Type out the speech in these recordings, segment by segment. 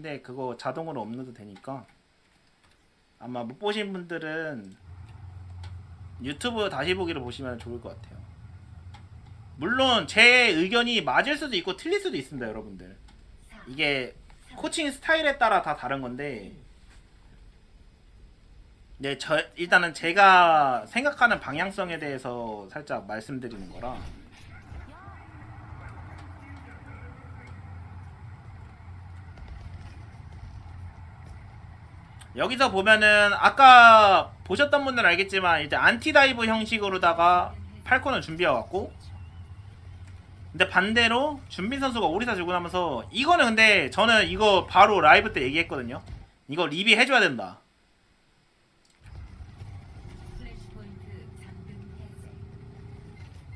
템인데 그거 자동으로 업로드 되니까 아마 못 보신 분들은 유튜브 다시 보기를 보시면 좋을 것 같아요. 물론 제 의견이 맞을 수도 있고 틀릴 수도 있습니다, 여러분들. 이게 코칭 스타일에 따라 다 다른 건데 네, 저 일단은 제가 생각하는 방향성에 대해서 살짝 말씀드리는 거라. 여기서 보면은 아까 보셨던 분들은 알겠지만 이제 안티다이브 형식으로다가 팔콘을 준비해 왔고 근데 반대로 준빈 선수가 오리사 들고 나면서 이거는 근데 저는 이거 바로 라이브 때 얘기했거든요. 이거 리비 해줘야 된다.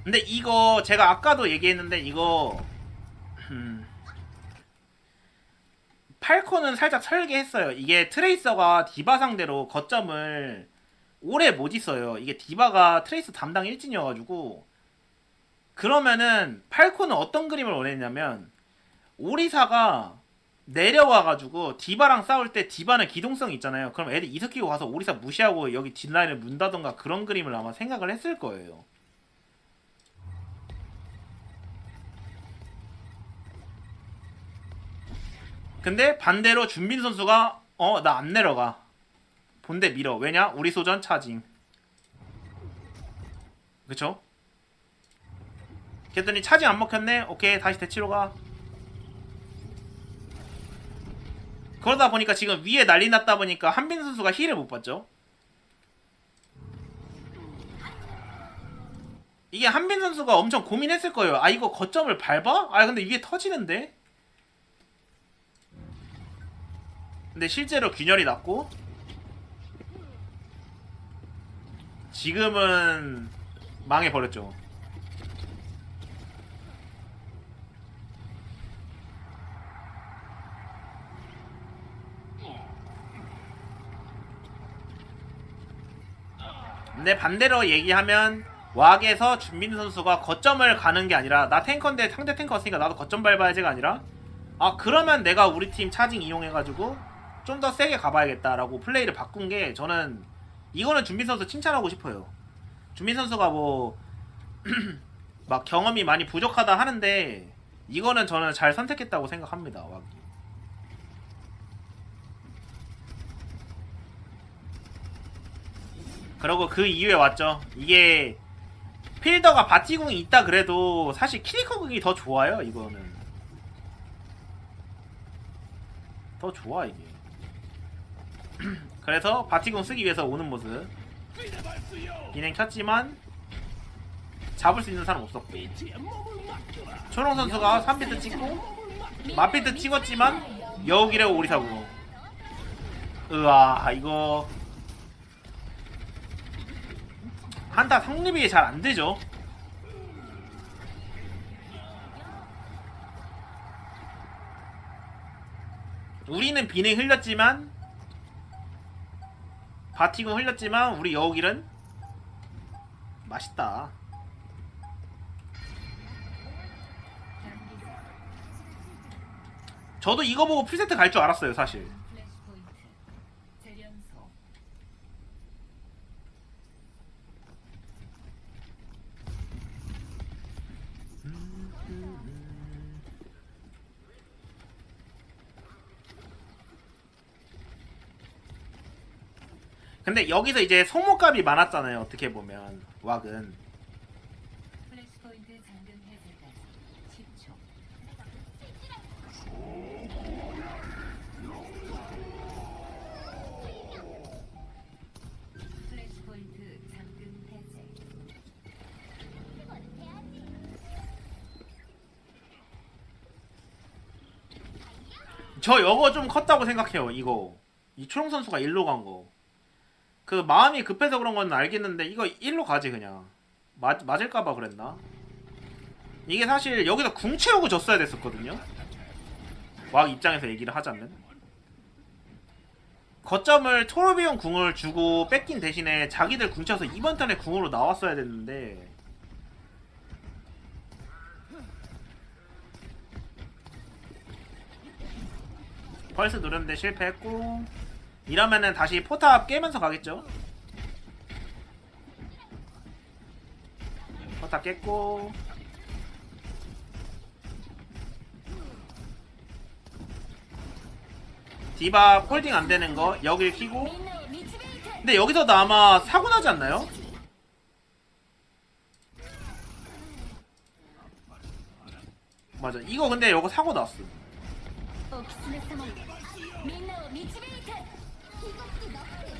근데 이거 제가 아까도 얘기했는데 이거 음, 팔콘은 살짝 설계했어요. 이게 트레이서가 디바 상대로 거점을 오래 못 있어요. 이게 디바가 트레이서 담당 일진이어가지고 그러면은 팔콘은 어떤 그림을 원했냐면 오리사가 내려와가지고 디바랑 싸울 때 디바는 기동성 있잖아요. 그럼 애들 이석기고 가서 오리사 무시하고 여기 뒷라인을 문다던가 그런 그림을 아마 생각을 했을 거예요. 근데 반대로 준빈 선수가 어 나 안 내려가. 본대 밀어. 왜냐? 우리 소전 차징. 그쵸? 그랬더니 차징 안 먹혔네? 오케이 다시 대치로 가. 그러다 보니까 지금 위에 난리 났다 보니까 한빈 선수가 힐을 못 봤죠? 이게 한빈 선수가 엄청 고민했을 거예요. 아 이거 거점을 밟아? 아 근데 위에 터지는데 근데 실제로 균열이 났고 지금은 망해버렸죠. 근데 반대로 얘기하면 왁에서 준민 선수가 거점을 가는 게 아니라 나 탱커인데 상대 탱커 있으니까 나도 거점 밟아야지가 아니라 아 그러면 내가 우리 팀 차징 이용해가지고 좀 더 세게 가봐야겠다라고 플레이를 바꾼 게 저는 이거는 준빈 선수 칭찬하고 싶어요. 준빈 선수가 뭐 막 경험이 많이 부족하다 하는데 이거는 저는 잘 선택했다고 생각합니다. 와. 그리고 그 이후에 왔죠. 이게 필더가 바티궁이 있다 그래도 사실 키리커궁이 더 좋아요. 이거는 더 좋아 이게. 그래서 바티궁 쓰기 위해서 오는 모습. 비냉 켰지만 잡을 수 있는 사람 없었고. 초롱 선수가 3비트 찍고 마비트 찍었지만 여우기래 오리사구로 으아 이거 한타 성립이 잘 안되죠? 우리는 비냉 흘렸지만 바티군 흘렸지만 우리 여우길은 맛있다. 저도 이거 보고 풀세트 갈 줄 알았어요, 사실. 근데 여기서 이제 소모값이 많았잖아요, 어떻게 보면. 왁은. 플래시포인트 잠금 해제까지 10초. 플래시포인트 잠금 해제. 저 이거 좀 컸다고 생각해요, 이거. 이 초롱 선수가 일로 간 거. 그 마음이 급해서 그런 건 알겠는데 이거 일로 가지 그냥. 맞 맞을까봐 그랬나? 이게 사실 여기서 궁 채우고 졌어야 됐었거든요. 왁 입장에서 얘기를 하자면. 거점을 토르비온 궁을 주고 뺏긴 대신에 자기들 궁 쳐서 이번 턴에 궁으로 나왔어야 됐는데 펄스 누르는데 실패했고 이러면은 다시 포탑 깨면서 가겠죠? 포탑 깼고. 디바 홀딩 안 되는 거 여길 키고. 근데 여기서도 아마 사고 나지 않나요? 맞아. 이거 근데 이거 사고 났어. 이것도 나쁘네.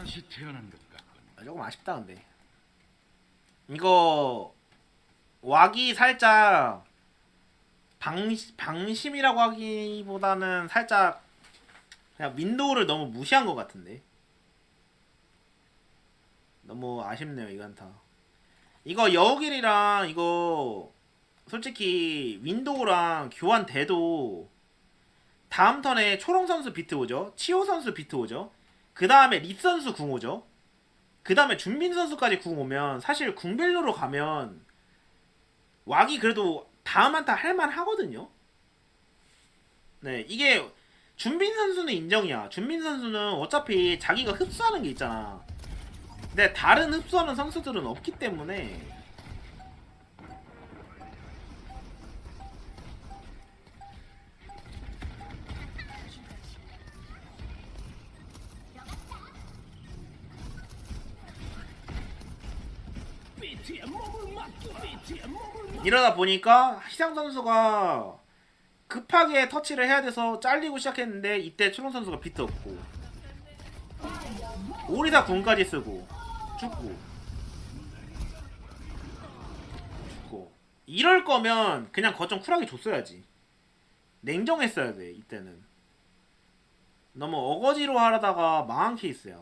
다시 태어난 것 같군. 아, 조금 아쉽다 근데. 이거 왁이 살짝 방, 방심이라고 하기보다는 살짝 그냥 윈도우를 너무 무시한 것 같은데. 너무 아쉽네요 이 한타. 이거 여우길이랑 이거 솔직히 윈도우랑 교환돼도 다음 턴에 초롱 선수 비트 오죠? 치호 선수 비트 오죠 그 다음에 립 선수 궁 오죠 그 다음에 준빈 선수까지 궁 오면 사실 궁벨로로 가면 왁이 그래도 다음 한타 할만 하거든요. 네, 이게 준빈 선수는 인정이야. 준빈 선수는 어차피 자기가 흡수하는 게 있잖아. 근데 다른 흡수하는 선수들은 없기 때문에 이러다 보니까 희상 선수가 급하게 터치를 해야 돼서 잘리고 시작했는데 이때 초롱 선수가 비트 없고 오리사 군까지 쓰고 죽고 죽고. 이럴 거면 그냥 거점 쿨하게 줬어야지. 냉정했어야 돼 이때는. 너무 어거지로 하다가 망한 케이스야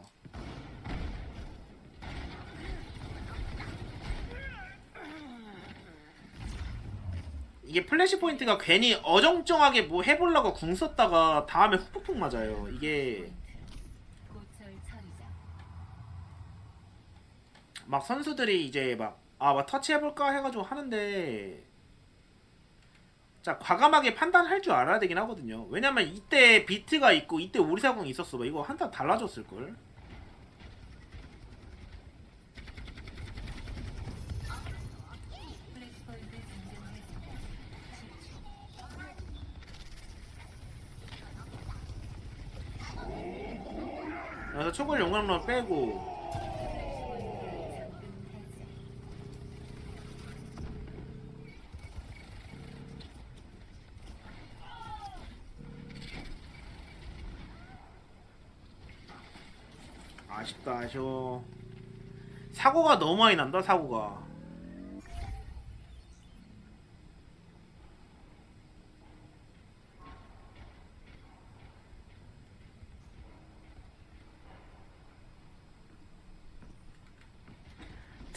이게 플래시 포인트가 괜히 어정쩡하게 뭐 해보려고 궁 썼다가 다음에 훅폭폭 맞아요. 이게 막 선수들이 이제 막 아, 막 터치 해볼까 해가지고 하는데 자 과감하게 판단할 줄 알아야 되긴 하거든요. 왜냐면 이때 비트가 있고 이때 오리사공이 있었어. 막 이거 한타 달라졌을 걸. 플래시 포인트 잠금 해제까지 10초 그래서 초골 용광로 빼고 아쉽다 아쉬워. 사고가 너무 많이 난다 사고가.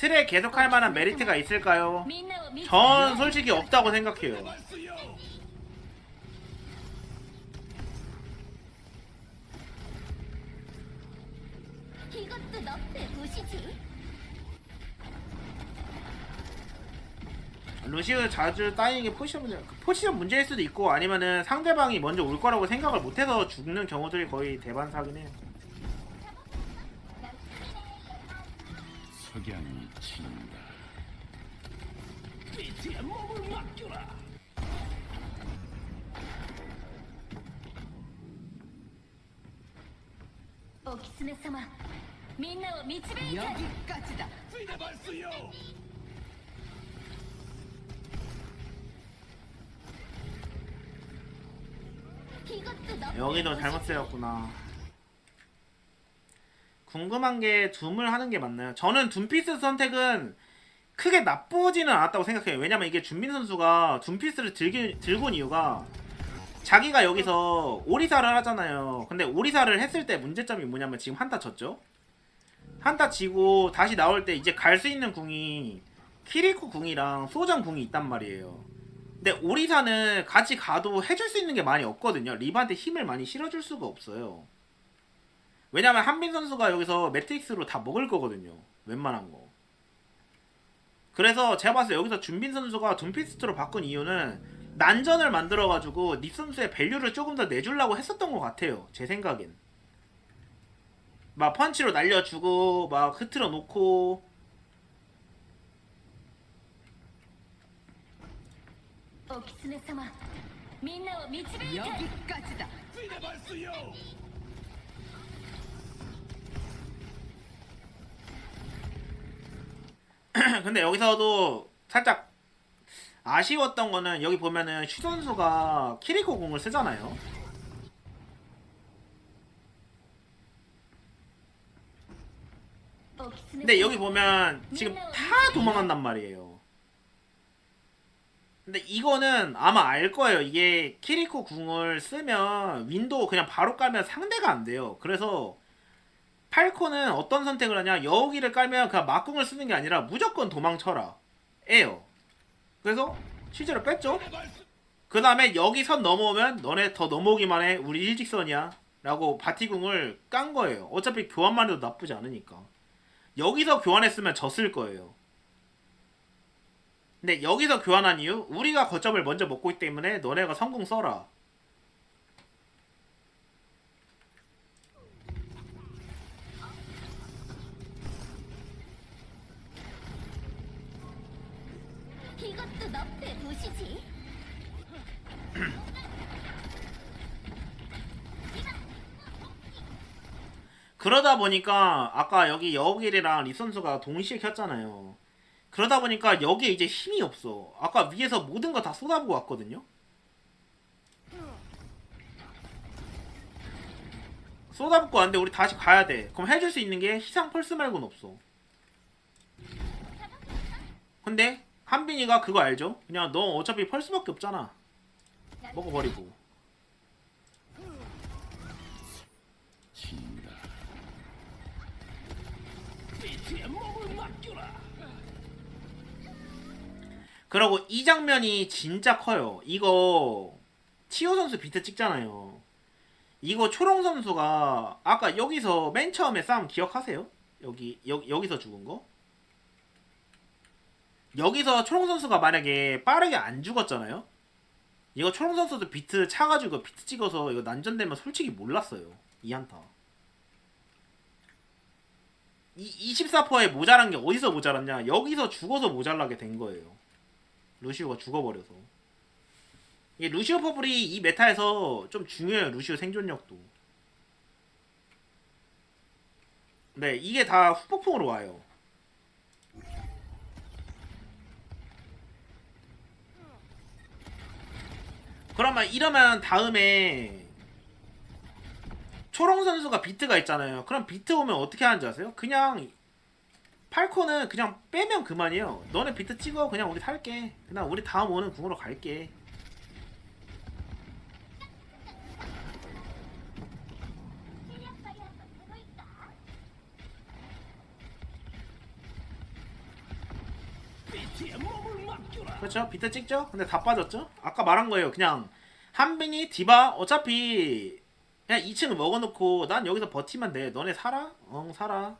틀에 계속할 만한 메리트가 있을까요? 전 솔직히 없다고 생각해요. 루시우 자주 따이는 포지션 포지션 문제일 수도 있고 아니면은 상대방이 먼저 올 거라고 생각을 못해서 죽는 경우들이 거의 대반사긴 해요. 석양 친다. 오狐様みんなを導いて 여기까지다 이것도너프의 여기도 도시지. 잘못 쓰였구나. 궁금한 게 둠을 하는 게 맞나요? 저는 둠피스 선택은 크게 나쁘지는 않았다고 생각해요. 왜냐면 이게 준빈 선수가 둠피스를 들기, 들고 온 이유가 자기가 여기서 오리사를 하잖아요. 근데 오리사를 했을 때 문제점이 뭐냐면 지금 한타 졌죠? 한타 지고 다시 나올 때 이제 갈 수 있는 궁이 키리코 궁이랑 소전 궁이 있단 말이에요. 근데 오리사는 같이 가도 해줄 수 있는 게 많이 없거든요. 리바한테 힘을 많이 실어줄 수가 없어요. 왜냐면 한빈 선수가 여기서 매트릭스로 다 먹을 거거든요. 웬만한 거. 그래서 제가 봤을 때 여기서 준빈 선수가 둠피스트로 바꾼 이유는 난전을 만들어가지고 닉 선수의 밸류를 조금 더 내주려고 했었던 것 같아요. 제 생각엔. 막 펀치로 날려주고 막 흐트러 놓고 여기까지다. 근데 여기서도 살짝 아쉬웠던 거는 여기 보면은 슈 선수가 키리코 공을 쓰잖아요. 근데 여기 보면 지금 다 도망간단 말이에요. 근데 이거는 아마 알 거예요. 이게 키리코 궁을 쓰면 윈도우 그냥 바로 깔면 상대가 안 돼요. 그래서 팔코는 어떤 선택을 하냐? 여우기를 깔면 그냥 막궁을 쓰는 게 아니라 무조건 도망쳐라. 에요. 그래서 실제로 뺐죠. 그 다음에 여기 선 넘어오면 너네 더 넘어오기만 해. 우리 일직선이야. 라고 바티궁을 깐 거예요. 어차피 교환만 해도 나쁘지 않으니까. 여기서 교환했으면 졌을 거예요. 근데 여기서 교환한 이유 우리가 거점을 먼저 먹고 있기 때문에 너네가 성공 써라. 이것도 너프의 도시지 그러다 보니까 아까 여기 여길이랑 리 선수가 동시에 켰잖아요. 그러다 보니까 여기에 이제 힘이 없어. 아까 위에서 모든 거 다 쏟아부고 왔거든요. 쏟아붓고 왔는데 우리 다시 가야 돼. 그럼 해줄 수 있는 게 희상 펄스 말고는 없어. 근데 한빈이가 그거 알죠? 그냥 너 어차피 펄스밖에 없잖아. 먹어버리고. 진다. 그리고 이 장면이 진짜 커요. 이거 치호 선수 비트 찍잖아요. 이거 초롱 선수가 아까 여기서 맨 처음에 싸움 기억하세요? 여기 여, 여기서 죽은 거? 여기서 초롱 선수가 만약에 빠르게 안 죽었잖아요. 이거 초롱 선수도 비트 차가지고 비트 찍어서 이거 난전되면 솔직히 몰랐어요. 이 한타. 이 24%에 모자란 게 어디서 모자랐냐? 여기서 죽어서 모자라게 된 거예요. 루시오가 죽어버려서. 이게 루시오 퍼블이 이 메타에서 좀 중요해요. 루시오 생존력도. 네, 이게 다 후폭풍으로 와요. 그러면 이러면 다음에 초롱 선수가 비트가 있잖아요. 그럼 비트 오면 어떻게 하는지 아세요? 그냥 팔코는 그냥 빼면 그만이에요. 너네 비트 찍어 그냥 우리 살게. 그냥 우리 다음 오는 궁으로 갈게. 그렇죠? 비트 찍죠? 근데 다 빠졌죠? 아까 말한 거예요. 그냥 한빈이 디바 어차피 그냥 2층을 먹어놓고 난 여기서 버티면 돼. 너네 살아? 응 살아.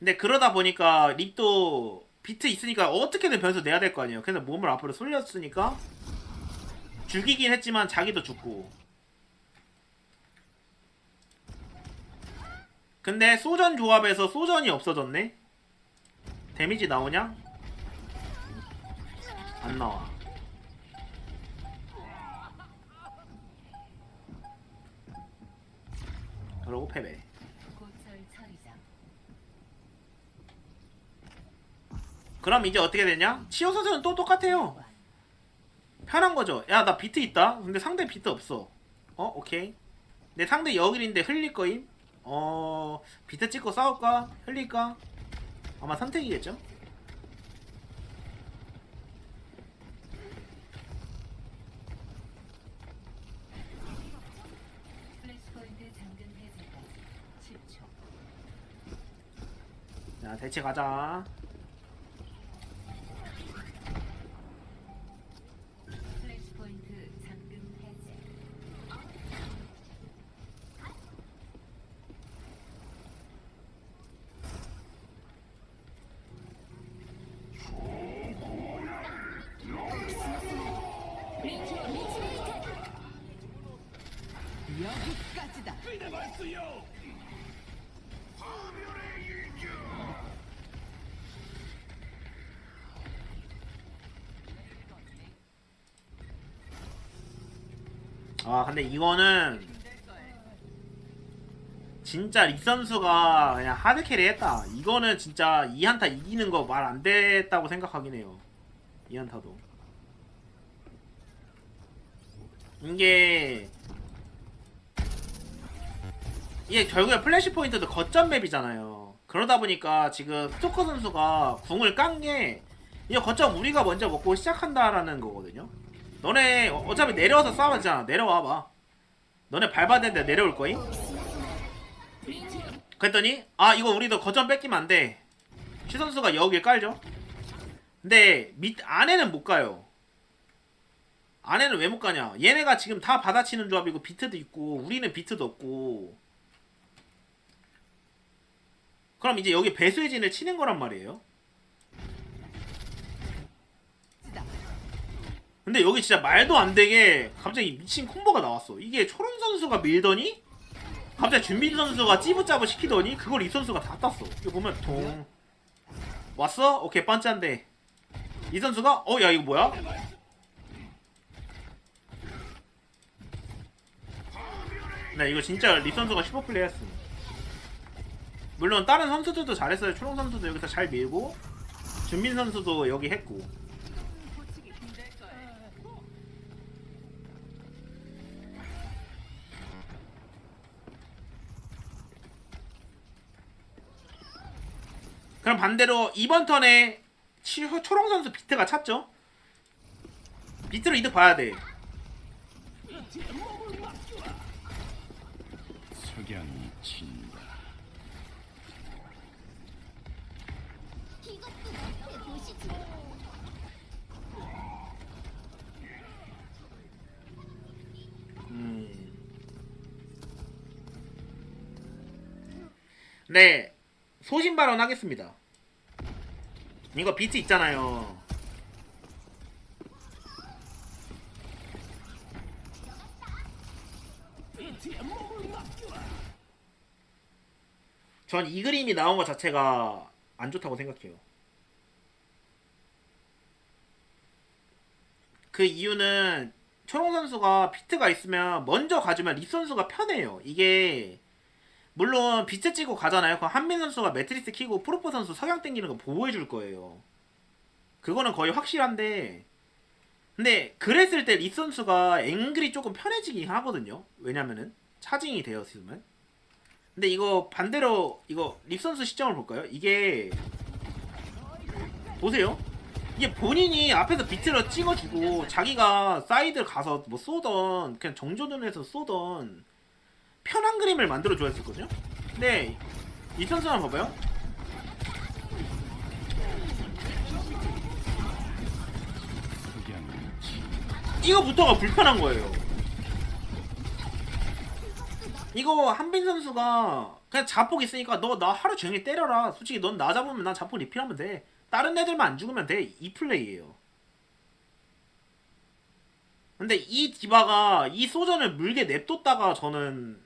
근데 그러다 보니까 립도 비트 있으니까 어떻게든 변수 내야 될 거 아니에요. 그래서 몸을 앞으로 쏠렸으니까 죽이긴 했지만 자기도 죽고. 근데 소전 조합에서 소전이 없어졌네. 데미지 나오냐? 안 나와. 그러고 패배. 고철 처리장. 그럼 이제 어떻게 되냐? 치호 선수는 또 똑같아요. 편한 거죠. 야, 나 비트 있다. 근데 상대 비트 없어. 어, 오케이. 내 상대 여길인데 흘릴 거임. 어 비트 찍고 싸울까? 흘릴까? 아마 선택이겠죠? 플래시 포인트 잠금 해제까지 10초. 자 대체 가자 플래시 포인트 잠금 해제. 여기까지다. 아 근데 이거는 진짜 릭 선수가 그냥 하드캐리 했다. 이거는 진짜 2한타 이기는 거 말 안 됐다고 생각하긴 해요. 2한타도. 이게 이게 결국에 플래시 포인트도 거점 맵이잖아요. 그러다 보니까 지금 스토커 선수가 궁을 깐 게 이거 거점 우리가 먼저 먹고 시작한다라는 거거든요. 너네 어- 어차피 내려와서 싸우잖아. 내려와봐. 너네 밟아대는데 내려올 거임? 그랬더니 아 이거 우리도 거점 뺏기면 안 돼. 최 선수가 여기에 깔죠? 근데 밑 안에는 못 가요. 안에는 왜 못 가냐? 얘네가 지금 다 받아치는 조합이고 비트도 있고 우리는 비트도 없고 그럼 이제 여기 배수의 진을 치는 거란 말이에요 근데 여기 진짜 말도 안 되게 갑자기 미친 콤보가 나왔어. 이게 초롱 선수가 밀더니 갑자기 준빈 선수가 찌부짜부 시키더니 그걸 이 선수가 다 땄어. 이거 보면 동 왔어? 오케이 반짠데 이 선수가 어 야 이거 뭐야? 네 이거 진짜 리 선수가 슈퍼플레이 했어. 물론 다른 선수들도 잘했어요. 초롱 선수도 여기서 잘 밀고 준빈 선수도 여기 했고 그럼 반대로 이번 턴에 치- 초롱 선수 비트가 찼죠? 비트로 이득 봐야 돼. 석양이 친다. 이것도 너의 도시지. 음. 네, 소신 발언하겠습니다. 이거 비트 있잖아요. 전 이 그림이 나온 것 자체가 안 좋다고 생각해요. 그 이유는 초롱 선수가 비트가 있으면 먼저 가주면 립 선수가 편해요. 이게 물론 비트 찍고 가잖아요. 그럼 한민 선수가 매트리스 키고 프로포 선수 석양 땡기는 거 보호해 줄 거예요. 그거는 거의 확실한데 근데 그랬을 때 립 선수가 앵글이 조금 편해지긴 하거든요. 왜냐면은 차징이 되어 있으면. 근데 이거 반대로 이거 립 선수 시점을 볼까요? 이게 보세요. 이게 본인이 앞에서 비트를 찍어주고 자기가 사이드 가서 뭐 쏘던 그냥 정조준에서 쏘던 편한 그림을 만들어 줘야했거든요 근데 이 선수만 봐봐요. 이거부터가 불편한 거예요. 이거 한빈 선수가 그냥 자폭 있으니까 너 나 하루 종일 때려라. 솔직히 넌 나 잡으면 난 자폭 리필하면 돼. 다른 애들만 안 죽으면 돼. 이 플레이예요. 근데 이 디바가 이 소전을 물게 냅뒀다가 저는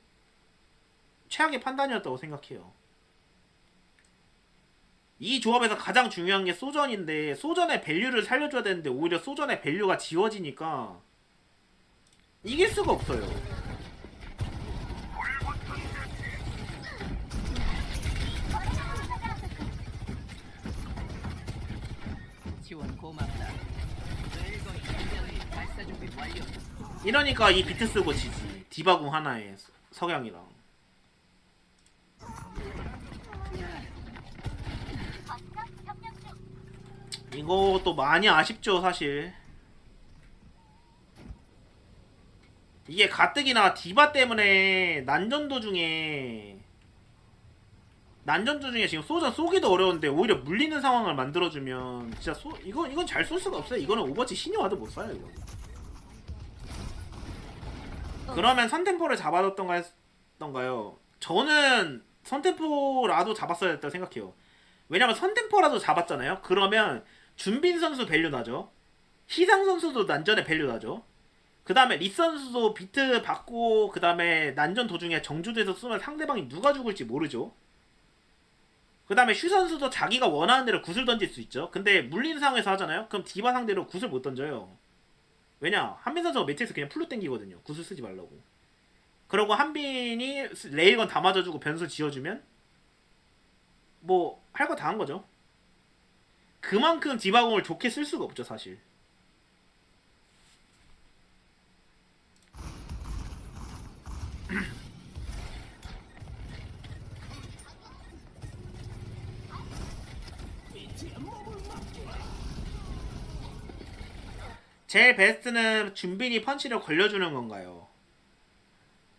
최악의 판단이었다고 생각해요. 이 조합에서 가장 중요한 게 소전인데 소전의 밸류를 살려줘야 되는데 오히려 소전의 밸류가 지워지니까 이길 수가 없어요. 지원 고맙다. 이러니까 이 비트 쓰고 지지. 디바궁 하나에 서- 석양이랑. 이것도 많이 아쉽죠 사실. 이게 가뜩이나 디바 때문에 난전도 중에 난전도 중에 지금 소전 쏘기도 어려운데 오히려 물리는 상황을 만들어주면 진짜 쏘 이건 이건 잘 쏠 수가 없어요. 이거는 오버치 신이 와도 못 쏴요 이거. 그러면 선템포를 잡아뒀던가 했던가요? 저는 선템포라도 잡았어야 했다고 생각해요. 왜냐면 선템포라도 잡았잖아요? 그러면 준빈 선수 밸류 나죠? 희상 선수도 난전에 밸류 나죠? 그 다음에 리 선수도 비트 받고 그 다음에 난전 도중에 정주도에서 쓰면 상대방이 누가 죽을지 모르죠? 그 다음에 슈 선수도 자기가 원하는 대로 구슬 던질 수 있죠? 근데 물린 상황에서 하잖아요? 그럼 디바 상대로 구슬 못 던져요. 왜냐? 한빈 선수가 매트에서 그냥 풀로 땡기거든요. 구슬 쓰지 말라고 그러고 한빈이 레일건 다 맞아주고 변수 지어주면 뭐 할 거 다 한 거죠 그만큼 디바공을 좋게 쓸 수가 없죠 사실 제 베스트는 준빈이 펀치를 걸려주는 건가요?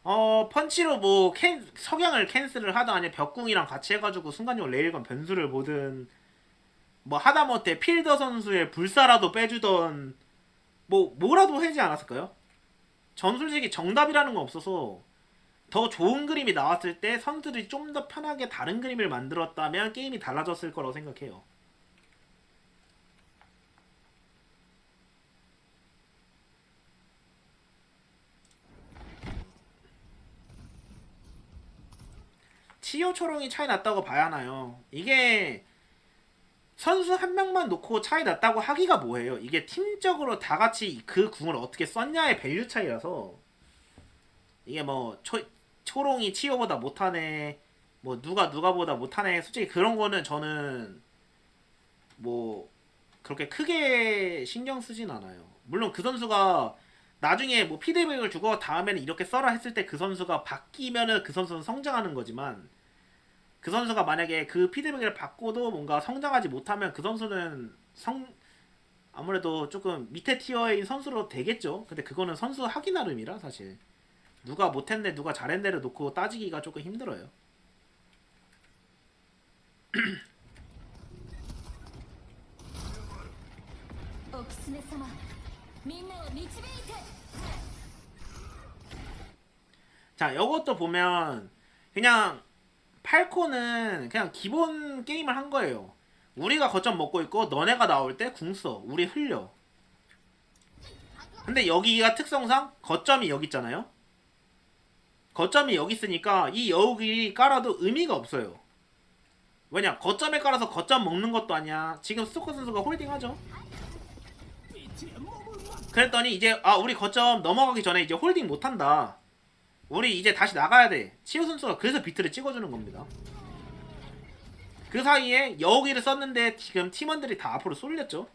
어 펀치로 뭐 캔, 석양을 캔슬을 하든 아니면 벽궁이랑 같이 해가지고 순간적으로 레일건 변수를 보든 뭐 하다못해 필더 선수의 불사라도 빼주던 뭐 뭐라도 하지 않았을까요? 전 솔직히 정답이라는 건 없어서 더 좋은 그림이 나왔을 때 선수들이 좀 더 편하게 다른 그림을 만들었다면 게임이 달라졌을 거라고 생각해요. 치유 초롱이 차이 났다고 봐야 하나요? 이게 선수 한 명만 놓고 차이 났다고 하기가 뭐예요? 이게 팀적으로 다 같이 그 궁을 어떻게 썼냐의 밸류 차이라서 이게 뭐 초, 초롱이 치유보다 못하네 뭐 누가 누가보다 못하네 솔직히 그런 거는 저는 뭐 그렇게 크게 신경 쓰진 않아요. 물론 그 선수가 나중에 뭐 피드백을 주고 다음에는 이렇게 써라 했을 때 그 선수가 바뀌면은 그 선수는 성장하는 거지만 그 선수가 만약에 그 피드백을 받고도 뭔가 성장하지 못하면 그 선수는 성 아무래도 조금 밑에 티어인 선수로 되겠죠. 근데 그거는 선수 하기 나름이라 사실 누가 못했네 누가 잘했네를 놓고 따지기가 조금 힘들어요. 자, 이것도 보면 그냥 팔코는 그냥 기본 게임을 한 거예요. 우리가 거점 먹고 있고 너네가 나올 때 궁 써. 우리 흘려. 근데 여기가 특성상 거점이 여기 있잖아요. 거점이 여기 있으니까 이 여우길이 깔아도 의미가 없어요. 왜냐? 거점에 깔아서 거점 먹는 것도 아니야. 지금 스토커 선수가 홀딩하죠. 그랬더니 이제 아 우리 거점 넘어가기 전에 이제 홀딩 못한다. 우리 이제 다시 나가야 돼. 치우 선수가 그래서 비트를 찍어주는 겁니다. 그 사이에 여우기를 썼는데 지금 팀원들이 다 앞으로 쏠렸죠.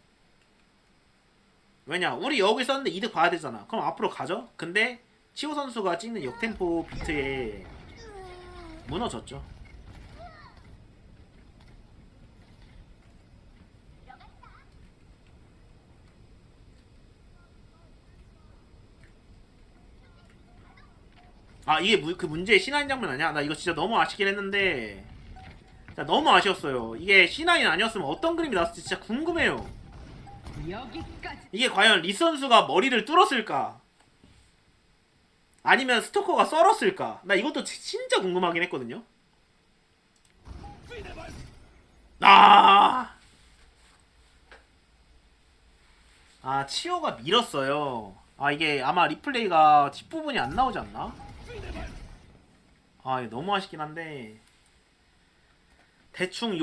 왜냐? 우리 여우기 썼는데 이득 봐야 되잖아. 그럼 앞으로 가죠. 근데 치우 선수가 찍는 역템포 비트에 무너졌죠. 아 이게 무, 그 문제의 C9 장면 아니야? 나 이거 진짜 너무 아쉽긴 했는데. 진짜 너무 아쉬웠어요. 이게 C9 아니었으면 어떤 그림이 나왔을지 진짜 궁금해요. 이게 과연 리 선수가 머리를 뚫었을까? 아니면 스토커가 썰었을까? 나 이것도 지- 진짜 궁금하긴 했거든요. 아, 아 치오가 밀었어요. 아 이게 아마 리플레이가 뒷부분이 안 나오지 않나? 아 너무 아쉽긴 한데 대충 요